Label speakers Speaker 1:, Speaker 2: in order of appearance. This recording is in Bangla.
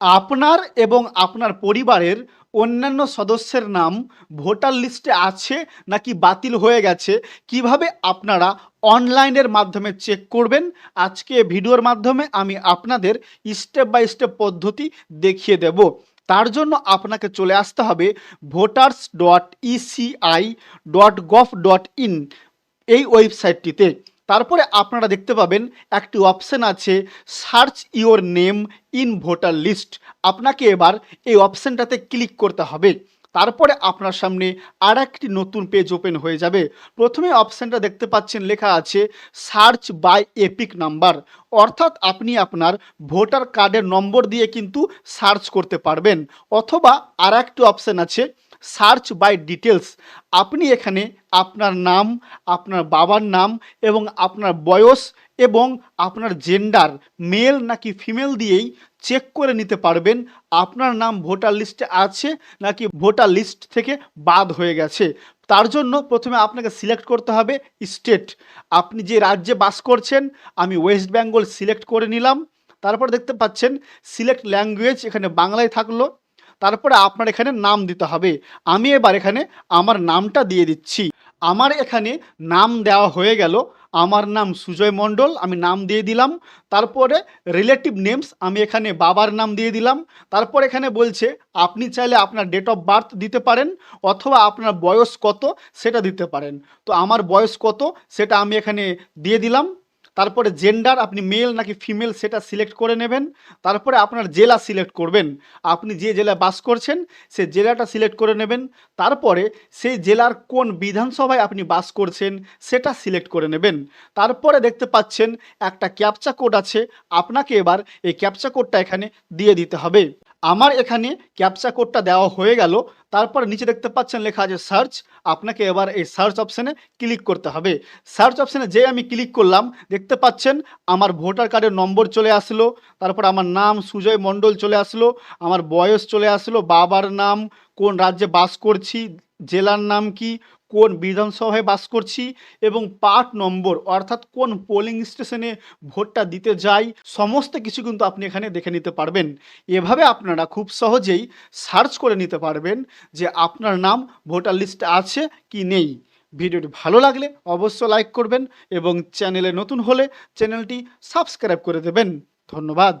Speaker 1: আপনার এবং আপনার পরিবারের অন্যান্য সদস্যের নাম ভোটার লিস্টে আছে নাকি বাতিল হয়ে গেছে? কীভাবে আপনারা অনলাইনের মাধ্যমে চেক করবেন? আজকে ভিডিওর মাধ্যমে আমি আপনাদের স্টেপ বাই স্টেপ পদ্ধতি দেখিয়ে দেব। তার জন্য আপনাকে চলে আসতে হবে voters dot ECI dot gov dot in এই ওয়েবসাইটটিতে। তারপরে আপনারা দেখতে পাবেন একটি অপশান আছে search your name in voter list আপনাকে এবার এই অপশনটাতে ক্লিক করতে হবে। তারপরে আপনার সামনে আর একটি নতুন পেজ ওপেন হয়ে যাবে। প্রথমে অপশানটা দেখতে পাচ্ছেন লেখা আছে সার্চ বাই এপিক নাম্বার অর্থাৎ আপনি আপনার ভোটার কার্ডের নম্বর দিয়ে কিন্তু সার্চ করতে পারবেন। অথবা আর একটি অপশান আছে সার্চ বাই ডিটেলস। আপনি এখানে আপনার নাম, আপনার বাবার নাম এবং আপনার বয়স এবং আপনার জেন্ডার মেল নাকি ফিমেল দিয়েই চেক করে নিতে পারবেন আপনার নাম ভোটার লিস্টে আছে নাকি ভোটার লিস্ট থেকে বাদ হয়ে গেছে। তার জন্য প্রথমে আপনাকে সিলেক্ট করতে হবে স্টেট আপনি যে রাজ্যে বাস করছেন, আমি ওয়েস্ট বেঙ্গল সিলেক্ট করে নিলাম। তারপর দেখতে পাচ্ছেন সিলেক্ট ল্যাঙ্গুয়েজ এখানে বাংলায় থাকল। তারপরে আপনার এখানে নাম দিতে হবে। আমি এবার এখানে আমার নামটা দিয়ে দিচ্ছি। আমার এখানে নাম দেওয়া হয়ে গেল। আমার নাম সুজয় মণ্ডল, আমি নাম দিয়ে দিলাম। তারপরে রিলেটিভ নেমস আমি এখানে বাবার নাম দিয়ে দিলাম। তারপর এখানে বলছে, আপনি চাইলে আপনার ডেট অফ বার্থ দিতে পারেন অথবা আপনার বয়স কত সেটা দিতে পারেন। তো আমার বয়স কত সেটা আমি এখানে দিয়ে দিলাম। তারপরে জেন্ডার আপনি মেল নাকি ফিমেল সেটা সিলেক্ট করে নেবেন। তারপরে আপনার জেলা সিলেক্ট করবেন। আপনি যে জেলায় বাস করছেন, সে জেলাটা সিলেক্ট করে নেবেন। তারপরে সেই জেলার কোন বিধানসভায় আপনি বাস করছেন, সেটা সিলেক্ট করে নেবেন। তারপরে দেখতে পাচ্ছেন একটা ক্যাপচা কোড আছে। আপনাকে এবার এই ক্যাপচা কোডটা এখানে দিয়ে দিতে হবে। আমার এখানে ক্যাপচা কোডটা দেওয়া হয়ে গেল। তারপর নিচে দেখতে পাচ্ছেন লেখা আছে সার্চ আপনাকে এবার এই সার্চ অপশানে ক্লিক করতে হবে। সার্চ অপশানে যে আমি ক্লিক করলাম, দেখতে পাচ্ছেন আমার ভোটার কার্ডের নম্বর চলে আসলো, তারপর আমার নাম সুজয় মণ্ডল চলে আসলো, আমার বয়স চলে আসলো, বাবার নাম, কোন রাজ্যে বাস করছি, জেলার নাম কি কোন বিধানসভায় বাস করছি এবং পার্ট নম্বর, অর্থাৎ কোন পোলিং স্টেশনে ভোটটা দিতে যাই, সমস্ত কিছু কিন্তু আপনি এখানে দেখে নিতে পারবেন। এভাবে আপনারা খুব সহজেই সার্চ করে নিতে পারবেন যে আপনার নাম, ভোটার লিস্টে আছে কি নেই। ভিডিওটি ভালো লাগলে অবশ্য লাইক করবেন এবং চ্যানেলে নতুন হলে চ্যানেলটি সাবস্ক্রাইব করে দেবেন। ধন্যবাদ।